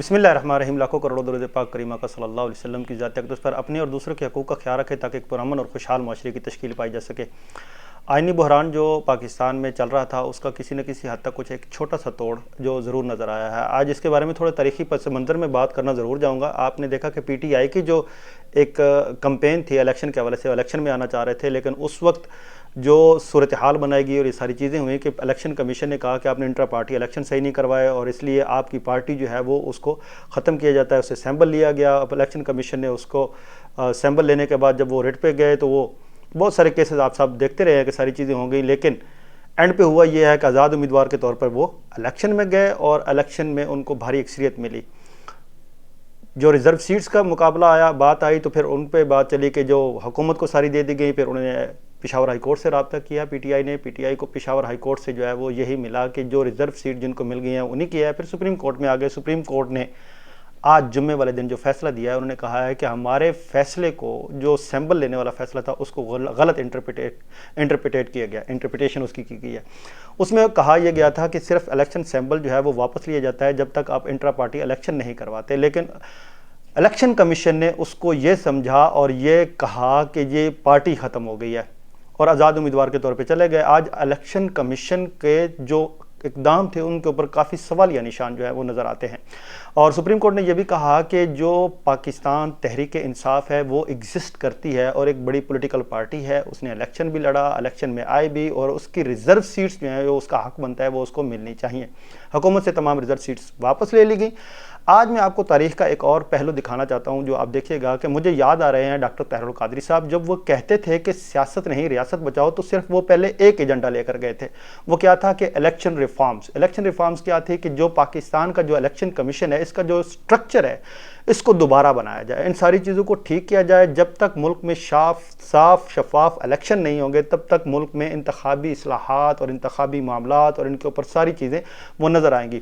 بسم اللہ الرحمن الرحیم، لاکھوں کروڑوں درود پاک کریمہ کا صلی اللہ علیہ وسلم کی ذات اقدس پر اپنے اور دوسروں کے حقوق کا خیال رکھے تاکہ ایک پرامن اور خوشحال معاشرے کی تشکیل پائی جا سکے۔ آئینی بحران جو پاکستان میں چل رہا تھا، اس کا کسی نہ کسی حد تک کچھ ایک چھوٹا سا توڑ جو ضرور نظر آیا ہے۔ آج اس کے بارے میں تھوڑا تاریخی پس منظر میں بات کرنا ضرور جاؤں گا۔ آپ نے دیکھا کہ پی ٹی آئی کی جو ایک کمپین تھی الیکشن کے حوالے سے، الیکشن میں آنا چاہ رہے تھے، لیکن اس وقت جو صورتحال بنائی گئی اور یہ ساری چیزیں ہوئیں کہ الیکشن کمیشن نے کہا کہ آپ نے انٹرا پارٹی الیکشن صحیح نہیں کروائے اور اس لیے آپ کی پارٹی جو ہے وہ اس کو ختم کیا جاتا ہے، اسے سیمبل لیا گیا۔ اب الیکشن کمیشن نے اس کو سیمبل لینے کے بعد جب وہ ریٹ پہ گئے تو وہ بہت سارے کیسز آپ سب دیکھتے رہے ہیں کہ ساری چیزیں ہو گئیں، لیکن اینڈ پہ ہوا یہ ہے کہ آزاد امیدوار کے طور پر وہ الیکشن میں گئے اور الیکشن میں ان کو بھاری اکثریت ملی۔ جو ریزرو سیٹس کا مقابلہ آیا، بات آئی تو پھر ان پہ بات چلی کہ جو حکومت کو ساری دے دی گئی، پھر انہوں نے پشاور ہائی کورٹ سے رابطہ کیا، پی ٹی آئی نے، پی ٹی آئی کو پشاور ہائی کورٹ سے جو ہے وہ یہی ملا کہ جو ریزرو سیٹ جن کو مل گئی ہیں، انہیں کیا ہے، پھر سپریم کورٹ میں آگئے۔ سپریم کورٹ نے آج جمعے والے دن جو فیصلہ دیا ہے، انہوں نے کہا ہے کہ ہمارے فیصلے کو، جو سیمبل لینے والا فیصلہ تھا، اس کو غلط انٹرپریٹیٹ انٹرپریٹیٹ کیا گیا انٹرپریٹیشن اس کی کی گئی ہے۔ اس میں کہا یہ گیا تھا کہ صرف الیکشن سیمبل جو ہے وہ واپس لیا جاتا ہے جب تک آپ انٹرا پارٹی الیکشن نہیں کرواتے۔ لیکن الیکشن کمیشن نے اس کو یہ سمجھا اور یہ کہا کہ یہ پارٹی ختم ہو گئی ہے۔ اور آزاد امیدوار کے طور پہ چلے گئے۔ آج الیکشن کمیشن کے جو اقدام تھے، ان کے اوپر کافی سوالیہ نشان جو ہے وہ نظر آتے ہیں۔ اور سپریم کورٹ نے یہ بھی کہا کہ جو پاکستان تحریک انصاف ہے، وہ ایگزسٹ کرتی ہے اور ایک بڑی پولیٹیکل پارٹی ہے۔ اس نے الیکشن بھی لڑا، الیکشن میں آئے بھی اور اس کی ریزرو سیٹس جو ہیں، جو اس کا حق بنتا ہے، وہ اس کو ملنی چاہیے۔ حکومت سے تمام ریزرو سیٹس واپس لے لی گئیں۔ آج میں آپ کو تاریخ کا ایک اور پہلو دکھانا چاہتا ہوں جو آپ دیکھیے گا کہ مجھے یاد آ رہے ہیں ڈاکٹر طاہر القادری صاحب، جب وہ کہتے تھے کہ سیاست نہیں، ریاست بچاؤ، تو صرف وہ پہلے ایک ایجنڈا لے کر گئے تھے۔ وہ کیا تھا کہ الیکشن ریفارمز۔ الیکشن ریفارمز کیا تھی کہ جو پاکستان کا جو الیکشن کمیشن ہے، اس کا جو سٹرکچر ہے، اس کو دوبارہ بنایا جائے۔ ان ساری چیزوں کو ٹھیک کیا جائے۔ جب تک ملک میں شاف، صاف، شفاف الیکشن نہیں ہوں گے، تب تک ملک میں انتخابی اصلاحات اور انتخابی معاملات اور ان کے اوپر ساری چیزیں وہ نظر آئیں گی۔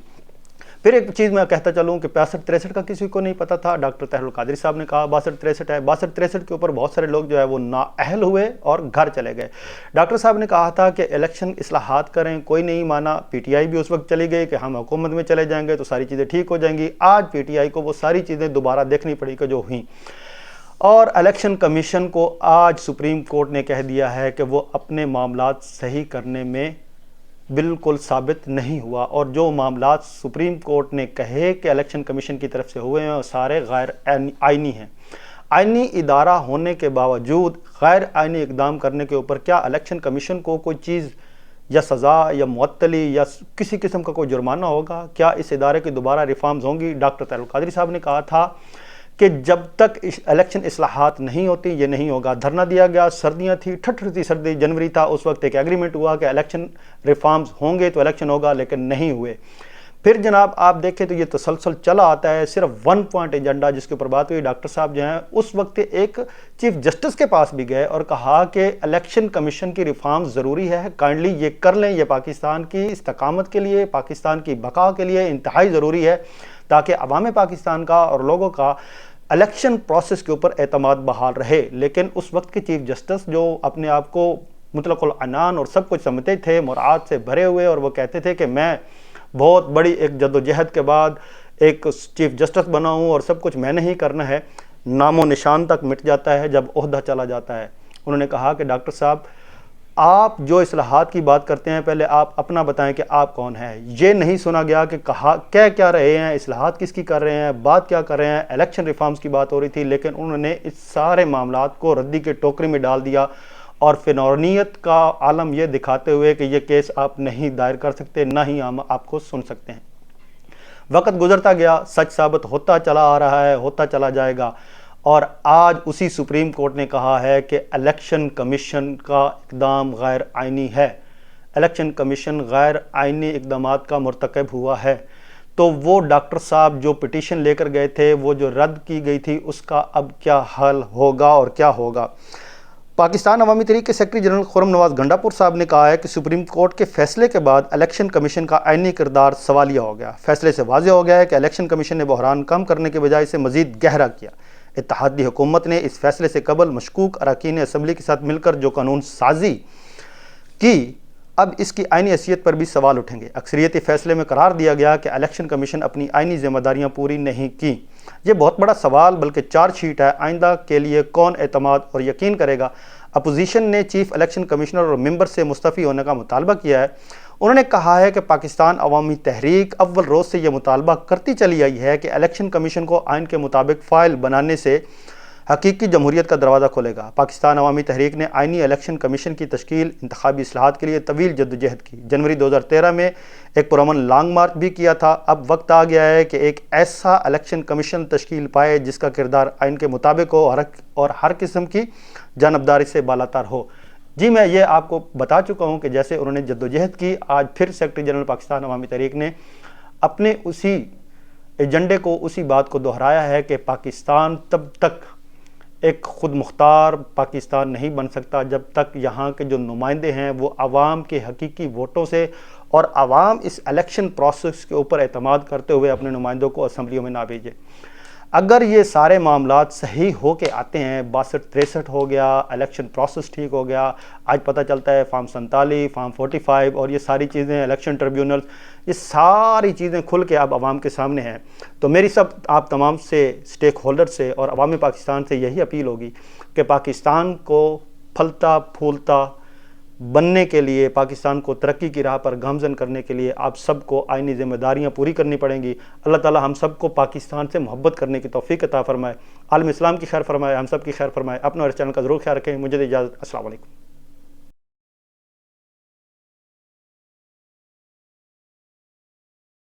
پھر ایک چیز میں کہتا چلوں کہ پینسٹھ تریسٹھ کا کسی کو نہیں پتا تھا۔ ڈاکٹر طاہر القادری صاحب نے کہا باسٹھ تریسٹھ ہے۔ باسٹھ تریسٹھ کے اوپر بہت سارے لوگ جو ہے وہ نااہل ہوئے اور گھر چلے گئے۔ ڈاکٹر صاحب نے کہا تھا کہ الیکشن اصلاحات کریں، کوئی نہیں مانا۔ پی ٹی آئی بھی اس وقت چلی گئی کہ ہم حکومت میں چلے جائیں گے تو ساری چیزیں ٹھیک ہو جائیں گی۔ آج پی ٹی آئی کو وہ ساری چیزیں دوبارہ دیکھنی پڑی کہ جو ہوئیں۔ اور الیکشن کمیشن کو آج سپریم کورٹ نے کہہ دیا ہے کہ وہ اپنے معاملات صحیح کرنے میں بالکل ثابت نہیں ہوا اور جو معاملات سپریم کورٹ نے کہے کہ الیکشن کمیشن کی طرف سے ہوئے ہیں، وہ سارے غیر آئینی ہیں۔ آئینی ادارہ ہونے کے باوجود غیر آئینی اقدام کرنے کے اوپر کیا الیکشن کمیشن کو کوئی چیز یا سزا یا معطلی یا کسی قسم کا کوئی جرمانہ ہوگا؟ کیا اس ادارے کی دوبارہ ریفارمز ہوں گی؟ ڈاکٹر طیر القادری صاحب نے کہا تھا کہ جب تک الیکشن اصلاحات نہیں ہوتی، یہ نہیں ہوگا۔ دھرنا دیا گیا، سردیاں تھی ٹھٹھ تھی سردی جنوری تھا، اس وقت ایک ایگریمنٹ ہوا کہ الیکشن ریفارمز ہوں گے تو الیکشن ہوگا، لیکن نہیں ہوئے۔ پھر جناب آپ دیکھیں تو یہ تسلسل چلا آتا ہے، صرف ون پوائنٹ ایجنڈا جس کے اوپر بات ہوئی، ڈاکٹر صاحب جو ہیں، اس وقت ایک چیف جسٹس کے پاس بھی گئے اور کہا کہ الیکشن کمیشن کی ریفارمز ضروری ہے کائنڈلی یہ کر لیں، یہ پاکستان کی استقامت کے لیے، پاکستان کی بقا کے لیے انتہائی ضروری ہے۔ تاکہ عوام پاکستان کا اور لوگوں کا الیکشن پروسیس کے اوپر اعتماد بحال رہے۔ لیکن اس وقت کے چیف جسٹس جو اپنے آپ کو مطلق العنان اور سب کچھ سمجھتے تھے مراد سے بھرے ہوئے اور وہ کہتے تھے کہ میں بہت بڑی ایک جد و جہد کے بعد ایک چیف جسٹس بنا ہوں اور سب کچھ میں نے ہی کرنا ہے۔ نام و نشان تک مٹ جاتا ہے جب عہدہ چلا جاتا ہے۔ انہوں نے کہا کہ ڈاکٹر صاحب آپ جو اصلاحات کی بات کرتے ہیں، پہلے آپ اپنا بتائیں کہ آپ کون ہیں۔ یہ نہیں سنا گیا کہ کہا کیا کیا رہے ہیں، اصلاحات کس کی کر رہے ہیں بات کیا کر رہے ہیں۔ الیکشن ریفارمز کی بات ہو رہی تھی، لیکن انہوں نے اس سارے معاملات کو ردی کے ٹوکری میں ڈال دیا۔ اور فنورنیت کا عالم یہ دکھاتے ہوئے کہ یہ کیس آپ نہیں دائر کر سکتے، نہ ہی ہم آپ کو سن سکتے ہیں۔ وقت گزرتا گیا، سچ ثابت ہوتا چلا آ رہا ہے، ہوتا چلا جائے گا۔ اور آج اسی سپریم کورٹ نے کہا ہے کہ الیکشن کمیشن کا اقدام غیر آئینی ہے۔ الیکشن کمیشن غیر آئینی اقدامات کا مرتکب ہوا ہے۔ تو وہ ڈاکٹر صاحب جو پٹیشن لے کر گئے تھے، وہ جو رد کی گئی تھی، اس کا اب کیا حل ہوگا اور کیا ہوگا؟ پاکستان عوامی تحریک کے سیکرٹری جنرل خورم نواز گنڈا پور صاحب نے کہا ہے کہ سپریم کورٹ کے فیصلے کے بعد الیکشن کمیشن کا آئینی کردار سوالیہ ہو گیا۔ فیصلے سے واضح ہو گیا ہے کہ الیکشن کمیشن نے بحران کم کرنے کے بجائے اسے مزید گہرا کیا۔ اتحادی حکومت نے اس فیصلے سے قبل مشکوک اراکین اسمبلی کے ساتھ مل کر جو قانون سازی کی، اب اس کی آئینی حیثیت پر بھی سوال اٹھیں گے۔ اکثریتی فیصلے میں قرار دیا گیا کہ الیکشن کمیشن اپنی آئینی ذمہ داریاں پوری نہیں کی۔ یہ بہت بڑا سوال بلکہ چارج شیٹ ہے۔ آئندہ کے لیے کون اعتماد اور یقین کرے گا؟ اپوزیشن نے چیف الیکشن کمیشنر اور ممبر سے مستفی ہونے کا مطالبہ کیا ہے۔ انہوں نے کہا ہے کہ پاکستان عوامی تحریک اول روز سے یہ مطالبہ کرتی چلی آئی ہے کہ الیکشن کمیشن کو آئین کے مطابق فائل بنانے سے حقیقی جمہوریت کا دروازہ کھولے گا۔ پاکستان عوامی تحریک نے آئینی الیکشن کمیشن کی تشکیل، انتخابی اصلاحات کے لیے طویل جدوجہد کی۔ جنوری دو ہزار تیرہ میں ایک پرامن لانگ مارچ بھی کیا تھا۔ اب وقت آ گیا ہے کہ ایک ایسا الیکشن کمیشن تشکیل پائے جس کا کردار آئین کے مطابق ہو اور ہر قسم کی جانبداری سے بالاتر ہو۔ جی میں یہ آپ کو بتا چکا ہوں کہ جیسے انہوں نے جدوجہد کی، آج پھر سیکٹری جنرل پاکستان عوامی تحریک نے اپنے اسی ایجنڈے کو، اسی بات کو دہرایا ہے کہ پاکستان تب تک ایک خود مختار پاکستان نہیں بن سکتا جب تک یہاں کے جو نمائندے ہیں وہ عوام کے حقیقی ووٹوں سے اور عوام اس الیکشن پروسیس کے اوپر اعتماد کرتے ہوئے اپنے نمائندوں کو اسمبلیوں میں نہ بھیجے۔ اگر یہ سارے معاملات صحیح ہو کے آتے ہیں، باسٹھ تریسٹھ ہو گیا، الیکشن پروسیس ٹھیک ہو گیا، آج پتہ چلتا ہے فارم سنتالی، فارم فورٹی فائیو اور یہ ساری چیزیں، الیکشن ٹریبیونل، یہ ساری چیزیں کھل کے اب عوام کے سامنے ہیں۔ تو میری سب، آپ تمام سے، سٹیک ہولڈر سے اور عوامی پاکستان سے یہی اپیل ہوگی کہ پاکستان کو پھلتا پھولتا بننے کے لیے، پاکستان کو ترقی کی راہ پر گامزن کرنے کے لیے آپ سب کو آئینی ذمہ داریاں پوری کرنی پڑیں گی۔ اللہ تعالی ہم سب کو پاکستان سے محبت کرنے کی توفیق عطا فرمائے۔ عالم اسلام کی خیر فرمائے، ہم سب کی خیر فرمائے۔ اپنا اور چینل کا ضرور خیال رکھیں۔ مجھے اجازت۔ السلام علیکم۔